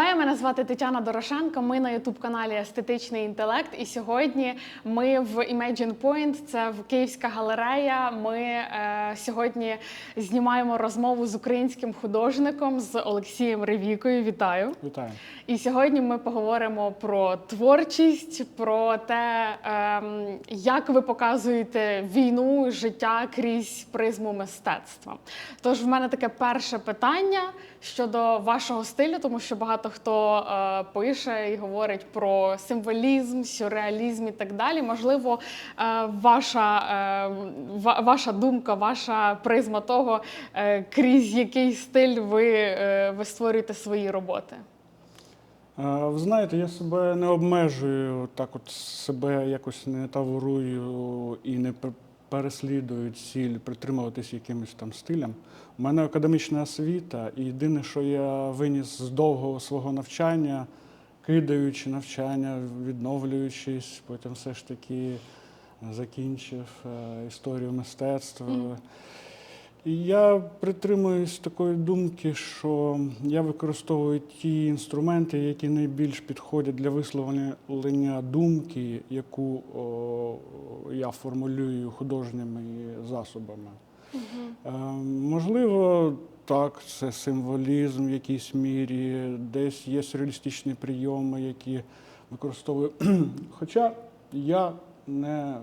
Вітаю, мене звати Тетяна Дорошенко. Ми на ютуб-каналі Естетичний інтелект. І сьогодні ми в Imagine Point, це в Київська галерея. Ми е, сьогодні знімаємо розмову з українським художником з Олексієм Ревікою. Вітаю! Вітаю. І сьогодні ми поговоримо про творчість, про те, ем, як ви показуєте війну, життя крізь призму мистецтва. Тож в мене таке перше питання щодо вашого стилю, тому що багато хто е, пише і говорить про символізм, сюрреалізм і так далі. Можливо, е, ваша, е, ва- ваша думка, ваша призма того, е, крізь який стиль ви, е, ви створюєте свої роботи. Е, Ви знаєте, я себе не обмежую, так от себе якось не таврую і не переслідую ціль притримуватись якимось там стилям. У мене академічна освіта, і єдине, що я виніс з довгого свого навчання, кидаючи навчання, відновлюючись, потім все ж таки закінчив е, історію мистецтва. І я притримуюсь такої думки, що я використовую ті інструменти, які найбільш підходять для висловлення думки, яку о, я формулюю художніми засобами. Е, можливо, так, це символізм в якійсь мірі, десь є сюрреалістичні прийоми, які використовую. Хоча я не,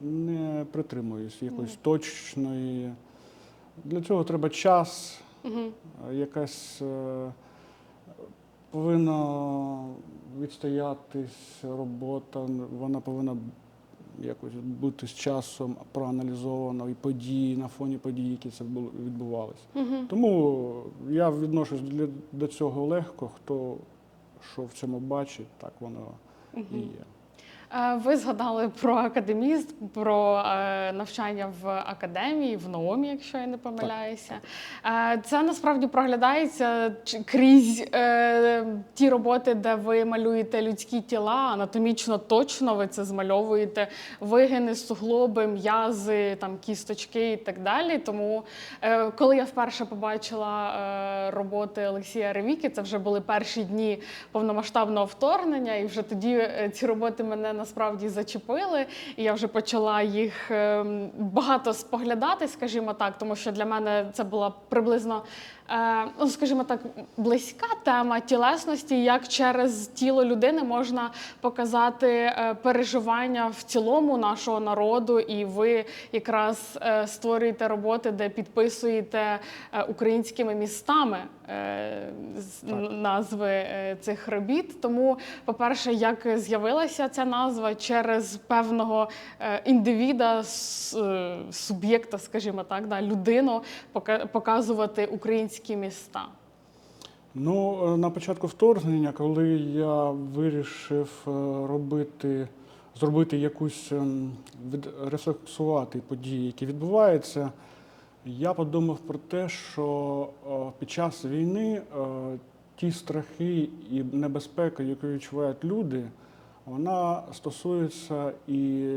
не притримуюсь якоїсь точної. Для цього треба час, е, якась е, повинна відстоятись робота, вона повинна якось бути з часом проаналізовано і події на фоні подій, які це відбувалися. Угу. Тому я відношусь для, до цього легко. Хто що в цьому бачить, так воно і є. Е, Ви згадали про академізм, про е, навчання в академії, в НОМі, якщо я не помиляюся. Е, Це насправді проглядається крізь ті роботи, де ви малюєте людські тіла, анатомічно точно ви це змальовуєте, вигини, суглоби, м'язи, там кісточки і так далі. Тому, коли я вперше побачила роботи Олексія Ревіки, це вже були перші дні повномасштабного вторгнення, і вже тоді ці роботи мене насправді зачепили. І я вже почала їх ем, багато споглядати, скажімо так, тому що для мене це була приблизно, ну скажімо так, близька тема тілесності, як через тіло людини можна показати е, переживання в цілому нашого народу, і ви якраз е, створюєте роботи, де підписуєте е, українськими містами е, назви е, цих робіт. Тому, по-перше, як з'явилася ця назва? Через певного е, індивіда, е, суб'єкта, скажімо так, людину, показувати українські міста. Ну, е, на початку вторгнення, коли я вирішив е, робити, зробити якусь ем, відрефлексувати події, які відбуваються, я подумав про те, що е, під час війни ті страхи і небезпека, яку відчувають люди, вона стосується і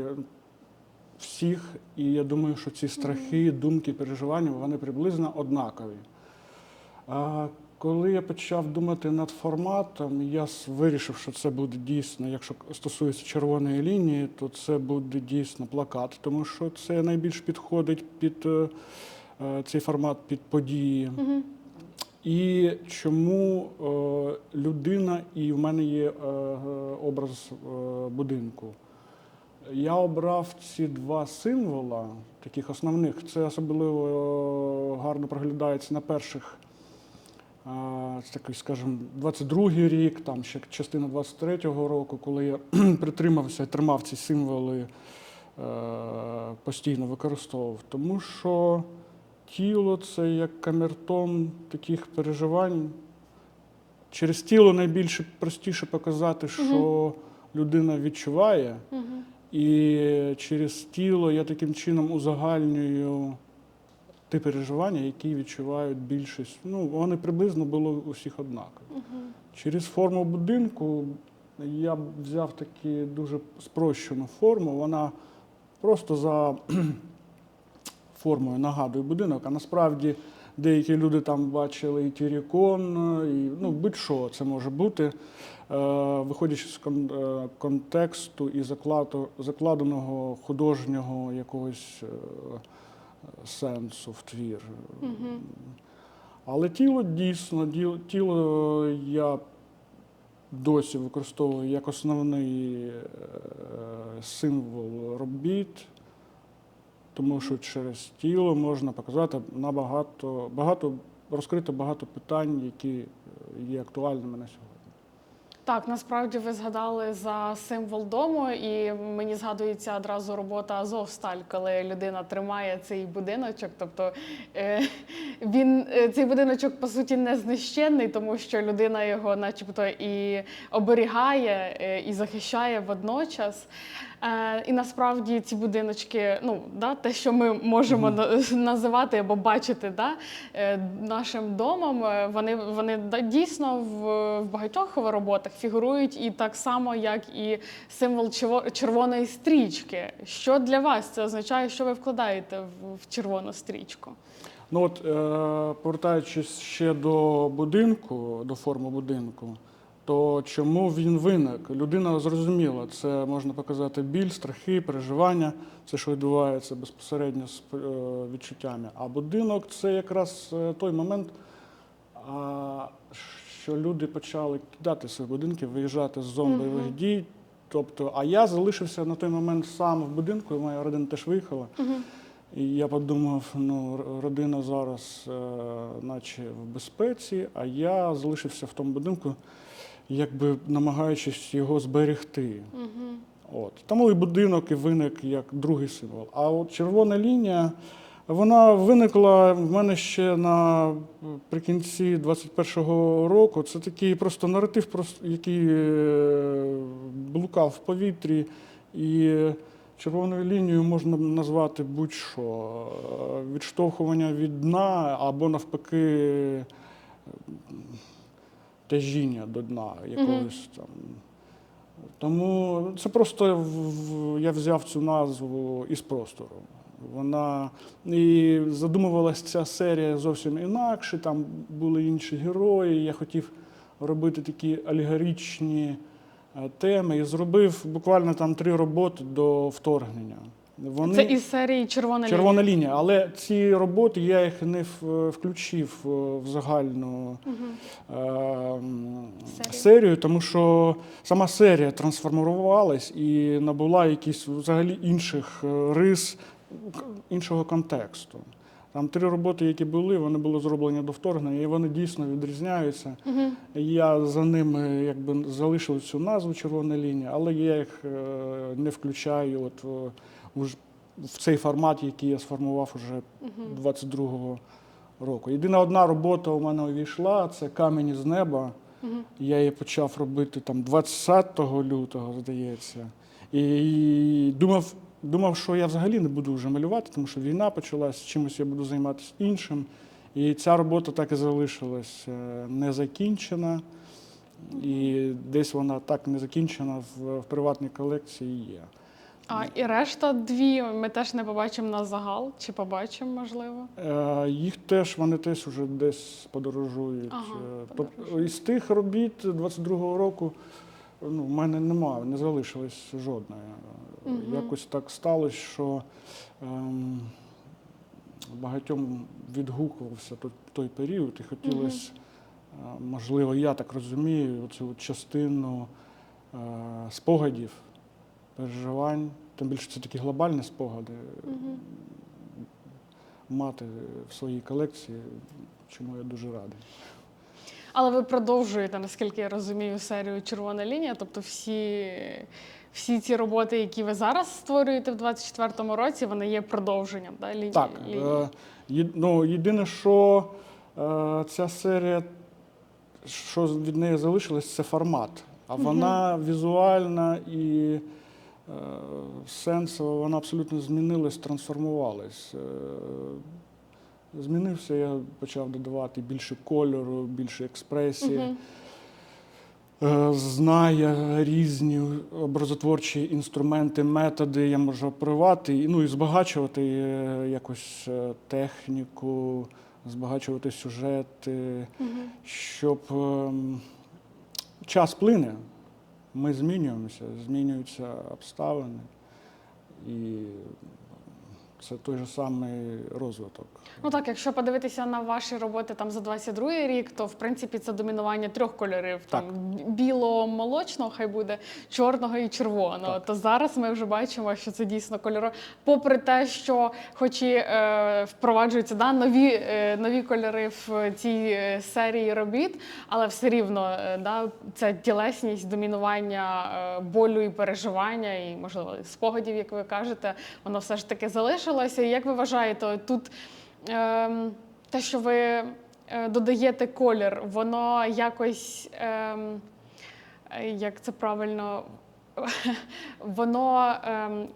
всіх. І я думаю, що ці страхи, думки, переживання, вони приблизно однакові. А коли я почав думати над форматом, я вирішив, що це буде дійсно, якщо стосується червоної лінії, то це буде дійсно плакат, тому що це найбільш підходить під е, е, цей формат під події. І чому е, людина, і в мене є образ будинку. Я обрав ці два символа, таких основних. Це особливо гарно проглядається на перших, такий, скажімо, 22-й рік, там ще частина 23-го року, коли я притримався і тримав ці символи, е, постійно використовував. Тому що тіло це як камертон таких переживань. Через тіло найбільше простіше показати, що людина відчуває. І через тіло я таким чином узагальнюю ті переживання, які відчувають більшість. Ну, вони приблизно були у всіх однакові. Через форму будинку я б взяв таку дуже спрощену форму. Вона просто за формою нагадує будинок, а насправді деякі люди там бачили і Тірікон, і ну, будь-що це може бути. Е, Виходячи з е, контексту і закладу, закладеного художнього якогось е, сенсу в твір. Але тіло дійсно, тіло я досі використовую як основний е, символ робіт, тому що через тіло можна показати набагато, багато, розкрити багато питань, які є актуальними на сьогодні. Так, насправді ви згадали за символ дому, і мені згадується одразу робота Азовсталь, коли людина тримає цей будиночок. Тобто е, він е, цей будиночок по суті не знищений, тому що людина його, начебто, і оберігає, е, і захищає водночас. І насправді ці будиночки, ну да, те, що ми можемо на- називати або бачити, да, нашим домом, вони, вони дійсно в багатьох роботах фігурують і так само, як і символ черво- червоної стрічки. Що для вас це означає, що ви вкладаєте в, червону стрічку? Ну от, е, повертаючись ще до будинку, до форми будинку, то чому він виник? Людина зрозуміла, це можна показати біль, страхи, переживання, це що відбувається безпосередньо з е, відчуттями. А будинок це якраз е, той момент, що люди почали кидати свої будинки, виїжджати з зон бойових дій. Тобто, а я залишився на той момент сам в будинку, і моя родина теж виїхала. І я подумав, ну, родина зараз, е, наче в безпеці, а я залишився в тому будинку, якби намагаючись його зберегти. От. Тому і будинок і виник як другий символ. А от червона лінія, вона виникла в мене ще наприкінці 21-го року. Це такий просто наратив, який е, блукав в повітрі. І червоною лінією можна назвати будь-що. Відштовхування від дна або навпаки тяжіння до дна якогось там. Тому це просто я взяв цю назву із простору. Вона і задумувалася ця серія зовсім інакше. Там були інші герої. Я хотів робити такі алегоричні е, теми і зробив буквально там три роботи до вторгнення. Вони... Це із серії Червона, Червона лінія. лінія, але ці роботи я їх не включив е, в загальну е, Серію. тому що сама серія трансформувалась і набула якісь взагалі інших е, рис, іншого контексту. Там три роботи, які були, вони були зроблені до вторгнення, і вони дійсно відрізняються. Я за ними якби залишив цю назву Червона лінія, але я їх е, не включаю от, е, в цей формат, який я сформував уже 22-го року. Єдина одна робота у мене увійшла це камінь із неба. Я її почав робити там 20 лютого, здається. І думав, думав, що я взагалі не буду вже малювати, тому що війна почалась, чимось я буду займатися іншим. І ця робота так і залишилась е, незакінчена. І десь вона так не закінчена в, в приватній колекції є. А і решта дві ми теж не побачимо на загал, чи побачимо, можливо. Е, Їх теж вони теж вже десь подорожують. Ага, Тобто із тих робіт 22-го року ну, в мене немає, не залишилось жодної. Е, Якось так сталося, що ем, багатьом відгукувався той, той період, і хотілося, е, можливо, я так розумію, цю частину е, спогадів, переживань, тим більше це такі глобальні спогади мати в своїй колекції, чому я дуже радий. Але ви продовжуєте, наскільки я розумію, серію Червона лінія. Тобто всі, всі ці роботи, які ви зараз створюєте в 24-му році, вони є продовженням да, лінії. Так, лінії. е, є- ну, єдине, що е, ця серія, що від неї залишилось, це формат. А вона візуальна і е, сенсова, вона абсолютно змінилась, трансформувалась. Е, змінився, я почав додавати більше кольору, більше експресії. Мгм. Е, знає різні образотворчі інструменти, методи, я можу оперувати, і, ну і збагачувати е, якось е, техніку, збагачувати сюжети, щоб ем, час плине, ми змінюємося, змінюються обставини. І це той же самий розвиток. Ну так, якщо подивитися на ваші роботи там за 22 рік, то в принципі це домінування трьох кольорів: там біло-молочного, хай буде, чорного і червоного. Так. То зараз ми вже бачимо, що це дійсно кольоро. Попри те, що хоч і е, впроваджуються да, нові, е, нові кольори в цій е, серії робіт, але все рівно е, да, ця тілесність, домінування е, болю і переживання, і можливо спогадів, як ви кажете, воно все ж таки залишилося. І як ви вважаєте, тут е, те, що ви е, додаєте колір, воно якось. Е, як це правильно, воно ем,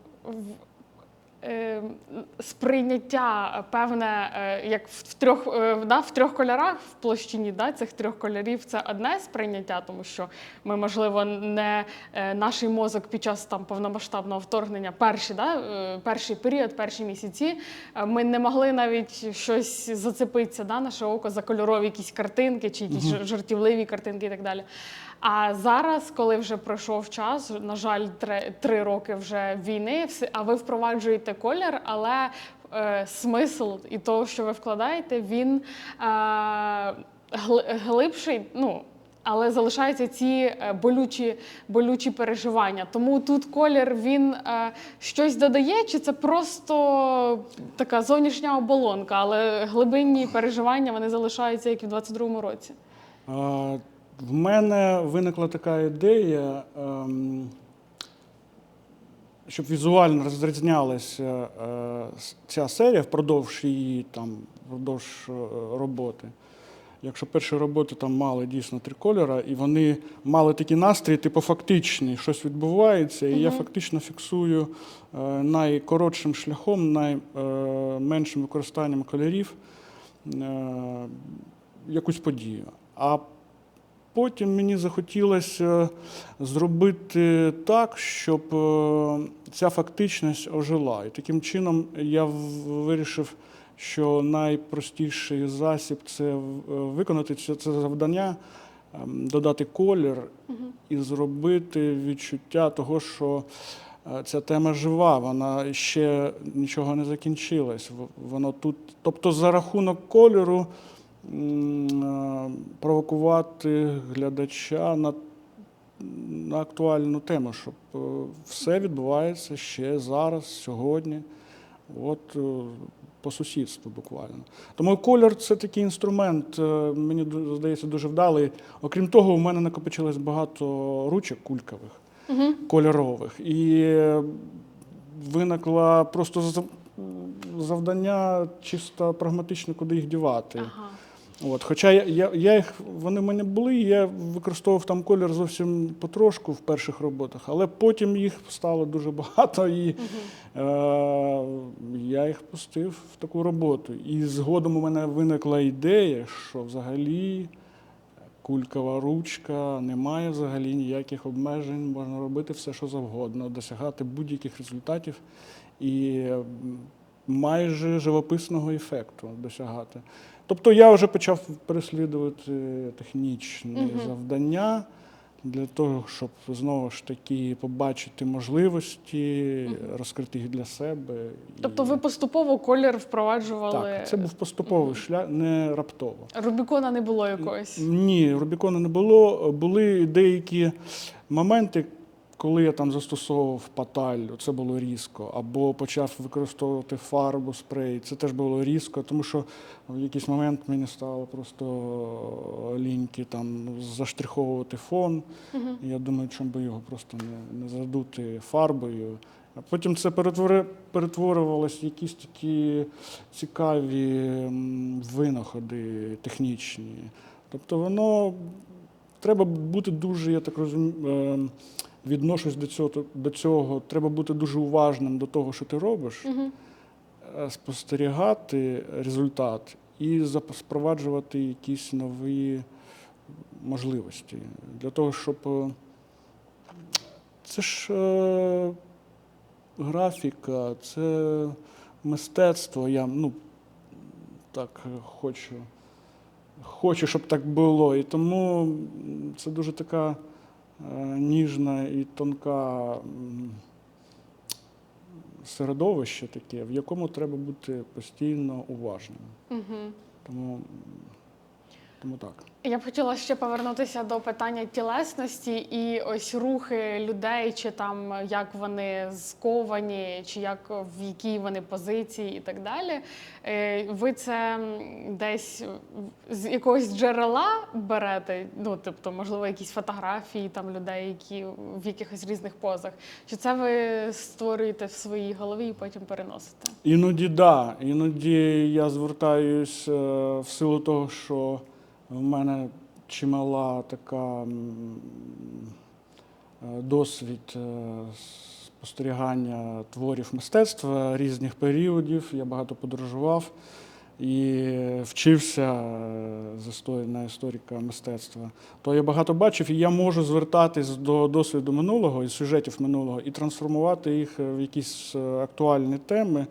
сприйняття певне, е, як в трьох, е, да, в трьох кольорах в площині да, цих трьох кольорів це одне сприйняття, тому що ми, можливо, не е, наш мозок під час там повномасштабного вторгнення, перші, да, е, перший період, перші місяці, е, ми не могли навіть щось зацепитися, да, наше око за кольорові якісь картинки чи якісь жар- жартівливі картинки і так далі. А зараз, коли вже пройшов час, на жаль, три, роки вже війни, а ви впроваджуєте колір, але е, смисл і того, що ви вкладаєте, він е, глибший. Ну, але залишаються ці е, болючі, болючі переживання. Тому тут колір він е, щось додає, чи це просто така зовнішня оболонка, але глибинні переживання вони залишаються як і в 22-му році. А, В мене виникла така ідея, ем, щоб візуально розрізнялася е, ця серія впродовж її там, впродовж е, роботи. Якщо перші роботи там мали дійсно три кольора, і вони мали такий настрій, типу фактичний, щось відбувається, і я фактично фіксую е, найкоротшим шляхом, найменшим використанням кольорів якусь подію. А потім мені захотілося зробити так, щоб е, ця фактичність ожила. І таким чином я вирішив, що найпростіший засіб це е, виконати це, це завдання, ем, додати колір і зробити відчуття того, що е, ця тема жива, вона ще нічого не закінчилась. Воно тут, тобто за рахунок кольору провокувати глядача на, на актуальну тему, щоб е, все відбувається ще зараз, сьогодні, от е, по сусідству буквально. Тому колір це такий інструмент, е, мені здається, дуже вдалий. Окрім того, у мене накопичилось багато ручок кулькових, кольорових. І е, виникло просто завдання чисто прагматично, куди їх дівати. Ага. От, хоча я, я, я їх, вони в мене були, я використовував там колір зовсім потрошку в перших роботах, але потім їх стало дуже багато, і е, я їх пустив в таку роботу. І згодом у мене виникла ідея, що взагалі кулькова ручка, немає взагалі ніяких обмежень, можна робити все, що завгодно, досягати будь-яких результатів і майже живописного ефекту досягати. Тобто я вже почав переслідувати технічні Мгм. завдання для того, щоб знову ж таки побачити можливості, розкрити їх для себе. І- Тобто ви поступово колір впроваджували. так, це був поступовий шлях, не раптово. Рубікона не було якогось. Ні, Рубікону не було. Були деякі моменти, коли я там застосовував паталь, це було різко, або почав використовувати фарбу, спрей. Це теж було різко, тому що в якийсь момент мені стало просто ліньки там заштриховувати фон. І я думаю, чому би його просто не, не задути фарбою. А потім це перетворювалося в якісь такі цікаві винаходи технічні. Тобто воно треба бути дуже, я так розумію, відношусь до цього, до цього. Треба бути дуже уважним до того, що ти робиш, е, спостерігати результат і запроваджувати якісь нові можливості для того, щоб е, це ж е, графіка, це мистецтво. Я, ну, так хочу. Хочу, щоб так було. І тому це дуже така ніжна і тонка середовище таке, в якому треба бути постійно уважним. Угу. Тому, тому так. Я б хотіла ще повернутися до питання тілесності і ось рухи людей, чи там як вони сковані, чи як в якій вони позиції, і так далі. Е, Ви це десь з якогось джерела берете? Ну, тобто, можливо, якісь фотографії там людей, які в якихось різних позах. Чи це ви створюєте в своїй голові і потім переносите? Іноді да. Іноді я звертаюсь е, в силу того, що в мене чимала така е, досвід е, спостерігання творів мистецтва різних періодів. Я багато подорожував і вчився е, на історика мистецтва. То я багато бачив, і я можу звертатись до досвіду минулого і сюжетів минулого і трансформувати їх в якісь е, актуальні теми.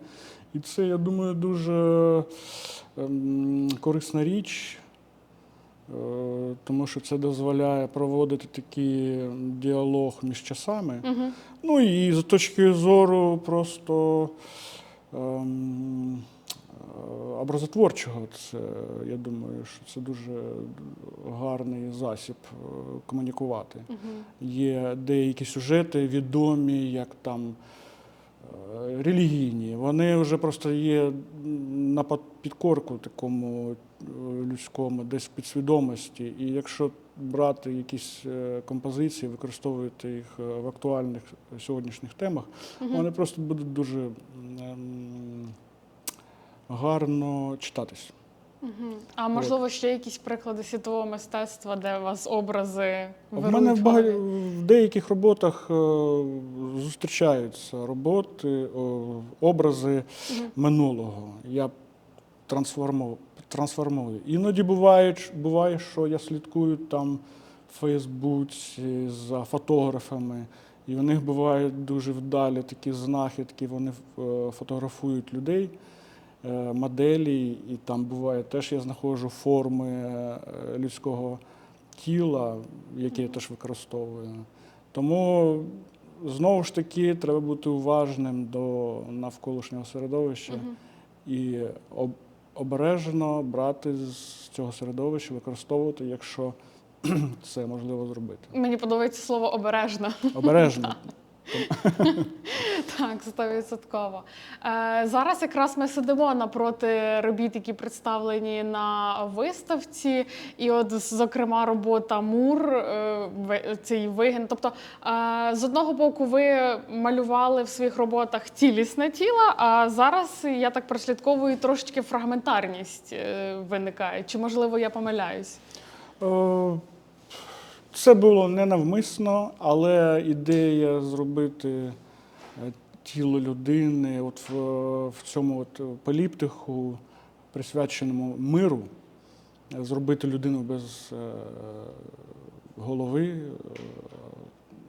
І це, я думаю, дуже ем, корисна річ, е, тому що це дозволяє проводити такий діалог між часами. Угу. Ну і з точки зору просто ем, е, образотворчого, це, я думаю, що це дуже гарний засіб е, комунікувати. Угу. Є деякі сюжети відомі, як там е, релігійні. Вони вже просто є на підкорку такому е, людському, десь в підсвідомості. І якщо брати якісь е, композиції, використовувати їх е, в актуальних сьогоднішніх темах, вони просто будуть дуже гарно читатись. Угу. А можливо, ще якісь приклади світового мистецтва, де у вас образи У мене в, в в деяких роботах е, зустрічаються роботи, о, образи Мгм. минулого. Я трансформую, трансформую. Іноді буває, буває, що я слідкую там в Фейсбуці за фотографами, і у них бувають дуже вдалі такі знахідки, вони е, фотографують людей. Е, Моделі, і там буває теж я знаходжу форми е, людського тіла, яке я теж використовую. Тому знову ж таки треба бути уважним до навколишнього середовища і обережно брати з цього середовища, використовувати, якщо це можливо зробити. Мені подобається слово обережно. Обережно. Так, стовідсотково. Е, зараз якраз ми сидимо напроти робіт, які представлені на виставці. І от, зокрема, робота Мур, е, цей вигін. Тобто, е, з одного боку, ви малювали в своїх роботах цілісне тіло, а зараз я так прослідковую трошечки фрагментарність виникає. Чи можливо я помиляюсь? Це було ненавмисно, але ідея зробити е, тіло людини от в, в цьому от поліптиху, присвяченому миру, зробити людину без е, голови. е,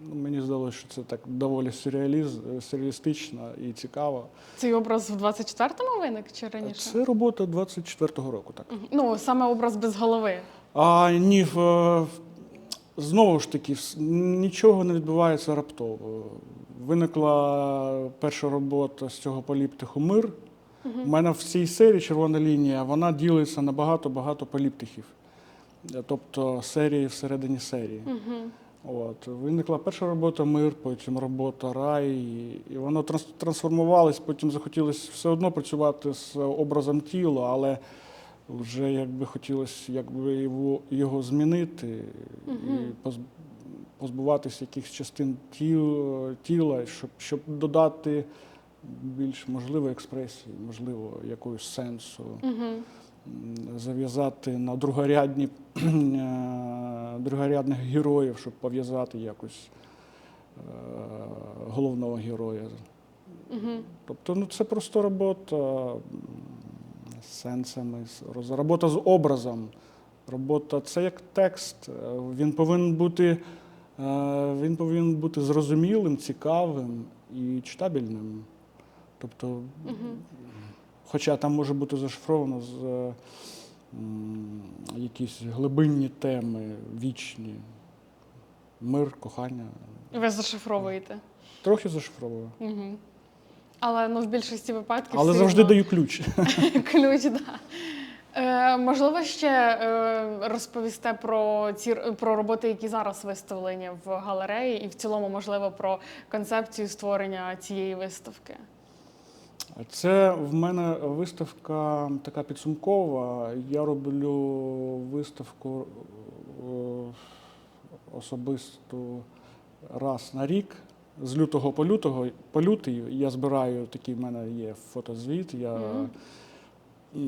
ну, Мені здалося, що це так доволі сюрреаліз, сюрреалістично і цікаво. Цей образ в 24-му виник чи раніше? Це робота 24-го року, так. Ну, саме образ без голови. А ні, в, в- знову ж таки, нічого не відбувається раптово. Виникла перша робота з цього поліптиху мир. У мене в цій серії червона лінія вона ділиться на багато-багато поліптихів. Е, Тобто серії всередині серії. Угу. От. Виникла перша робота мир, потім робота рай, і, воно транс, трансформувалось, потім захотілося все одно працювати з образом тіла, але вже якби хотілося якби його, його змінити і поз, позбуватися якихось частин тіл, тіла, щоб, щоб додати більш можливо експресії, можливо, якогось сенсу Угу. зав'язати на другорядні, е, другорядних героїв, щоб пов'язати якось е, головного героя. Угу. Тобто, ну це просто робота з сенсами, робота з образом. Робота це як текст. Е, Він повинен бути, е, він повинен бути зрозумілим, цікавим і читабельним. Тобто, Хоча там може бути зашифровано з е, якісь глибинні теми, вічні, мир, кохання. Ви зашифровуєте. Трохи зашифровую. Угу. Але ну, в більшості випадків. Але все завжди рівно даю ключ. ключ, да. Е, можливо, ще е, розповісте про ці про роботи, які зараз виставлені в галереї, і в цілому, можливо, про концепцію створення цієї виставки. Це в мене виставка така підсумкова. Я роблю виставку е, особисто раз на рік. З лютого по лютого по лютий я збираю такий в мене є фотозвіт. Я е,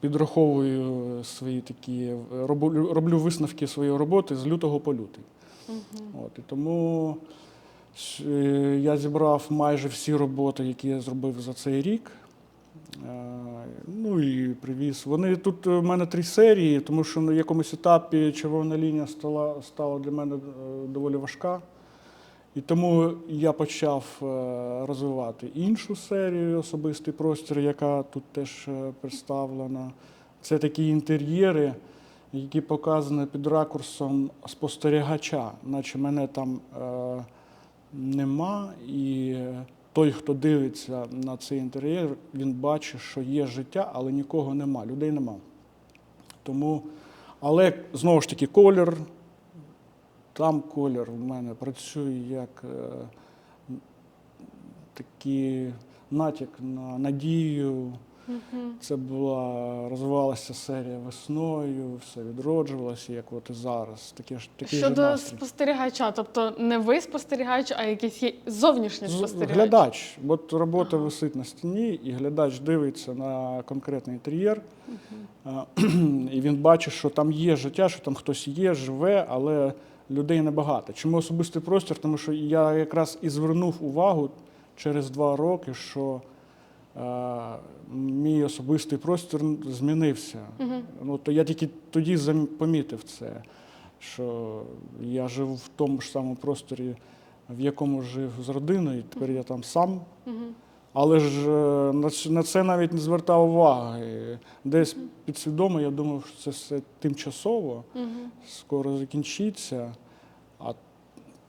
підраховую свої такі, роблю, роблю висновки своєї роботи з лютого по лютий. Угу. От, і тому е, я зібрав майже всі роботи, які я зробив за цей рік. Е, Ну і привіз. Вони тут у мене три серії, тому що на якомусь етапі червона лінія стала, стала для мене доволі важка. І тому я почав е, розвивати іншу серію особистий простір, яка тут теж е, представлена. Це такі інтер'єри, які показані під ракурсом спостерігача, наче мене там е, нема, і той, хто дивиться на цей інтер'єр, він бачить, що є життя, але нікого нема, людей нема. Тому, але знову ж таки, колір, там колір в мене працює як е, такий натяк на надію. Це була розвивалася серія весною, все відроджувалося, як от і зараз. Таке ж же Щодо настрій. спостерігача, тобто не ви спостерігач, а якийсь є зовнішній спостерігач. Глядач. От робота висить на стіні, і глядач дивиться на конкретний інтер'єр, а, і він бачить, що там є життя, що там хтось є, живе, але людей небагато. Чому особистий простір? Тому що я якраз і звернув увагу через два роки, що е, мій особистий простір змінився. Мгм. Ну, то я тільки тоді помітив це, що я жив в тому ж самому просторі, в якому жив з родиною, і тепер я там сам. Мгм. Але ж е, на це навіть не звертав уваги. Десь підсвідомо я думав, що це все тимчасово, скоро закінчиться. А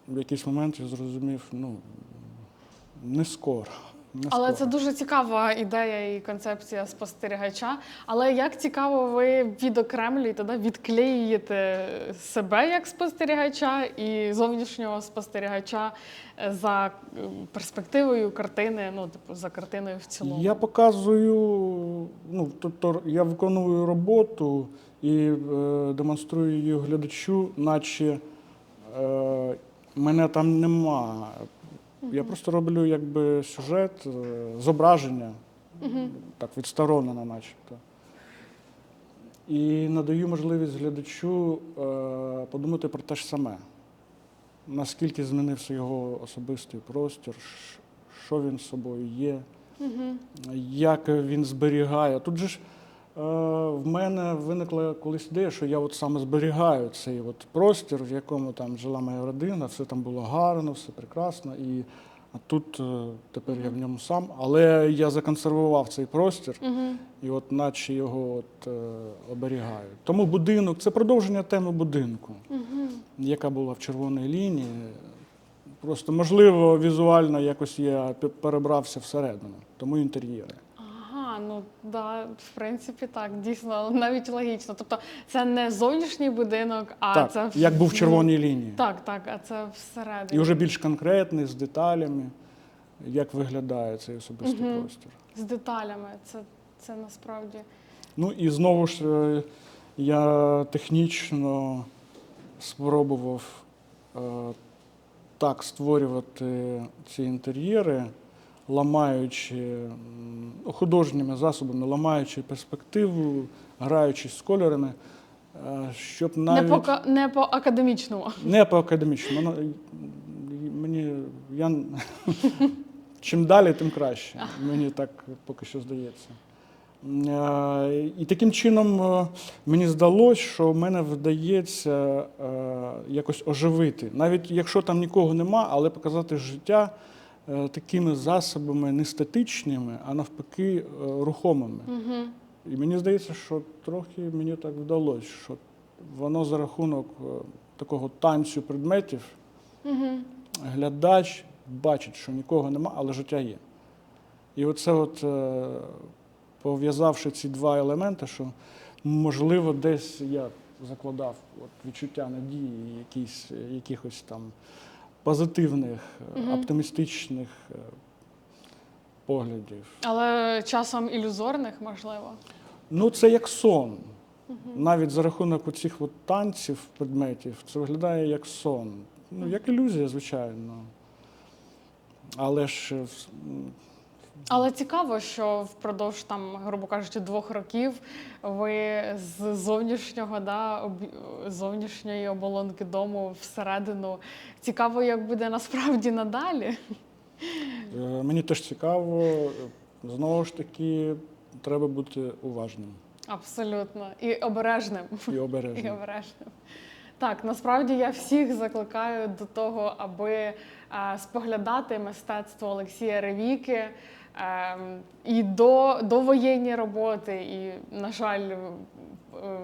в якийсь момент я зрозумів, ну не скоро. Але це дуже цікава ідея і концепція спостерігача. Але як цікаво, ви відокремлюєте, да, відклеюєте себе як спостерігача і зовнішнього спостерігача е, за е, перспективою картини, ну, типу, за картиною в цілому. Я показую, ну тобто я виконую роботу і е, демонструю її глядачу, наче е, мене там нема. Я просто роблю якби сюжет, е, зображення, так відсторонено, начебто. І надаю можливість глядачу е, подумати про те ж саме. Наскільки змінився його особистий простір, що він собою є як він зберігає. Тут же ж в мене виникла колись ідея, що я от саме зберігаю цей от простір, в якому там жила моя родина, все там було гарно, все прекрасно. І а тут е, тепер я в ньому сам. Але я законсервував цей простір і от наче його от, е, оберігаю. Тому будинок це продовження теми будинку, яка була в червоній лінії. Просто можливо, візуально якось я перебрався всередину, тому інтер'єри. Ага, ну да, в принципі, так, дійсно, навіть логічно. Тобто це не зовнішній будинок, а так, це як був в червоній лінії. Так, так, а це всередині. І вже більш конкретний, з деталями, як виглядає цей особистий Мгм. простір. З деталями. Це, це насправді. Ну і знову ж е, я технічно спробував е, так створювати ці інтер'єри, ламаючи ну, художніми засобами, ламаючи перспективу, граючись з кольорами, е, щоб навіть Не, по, не по академічному. Не по академічному. Мені я чим далі, тим краще. Мені так поки що здається. Е, І таким чином е, мені здалося, що в мене вдається якось оживити. Навіть якщо там нікого нема, але показати життя такими засобами не статичними, а навпаки е, рухомими. Угу. І мені здається, що трохи мені так вдалося, що воно за рахунок е, такого танцю предметів Угу. глядач бачить, що нікого нема, але життя є. І оце, от, е, пов'язавши ці два елементи, що можливо десь я закладав от, відчуття надії, якісь, якихось там позитивних, угу. Оптимістичних е, поглядів. Але часом ілюзорних, можливо. Ну, це як сон. Навіть за рахунок оцих от танців, предметів, це виглядає як сон. Ну, як ілюзія, звичайно. Але ж е, Але цікаво, що впродовж там, грубо кажучи, двох років ви з зовнішнього да, обі- зовнішньої оболонки дому всередину. Цікаво, як буде насправді надалі. е, мені теж цікаво, знову ж таки, треба бути уважним Абсолютно. І обережним. і І обережним. обережним. Так, насправді я всіх закликаю до того, аби е, споглядати мистецтво Олексія Ревіки і до, до воєнні роботи, і, на жаль, е,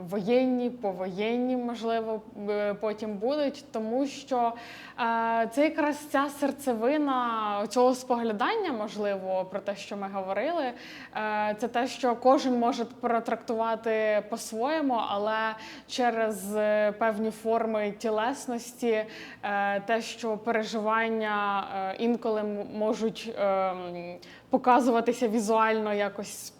воєнні, повоєнні, можливо, е, потім будуть, тому що е, це якраз ця серцевина цього споглядання, можливо, про те, що ми говорили. Це те, що кожен може протрактувати по-своєму, але через певні форми тілесності, те, що переживання інколи можуть е, м, показуватися візуально якось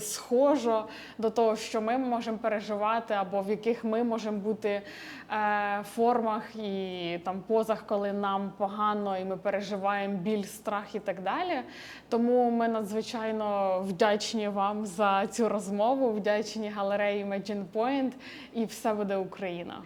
схожо до того, що ми можемо переживати, або в яких ми можемо бути е, формах і там позах, коли нам погано, і ми переживаємо біль, страх і так далі. Тому ми надзвичайно вдячні вам за цю розмову, вдячні галереї Imagine Point, і все буде Україна.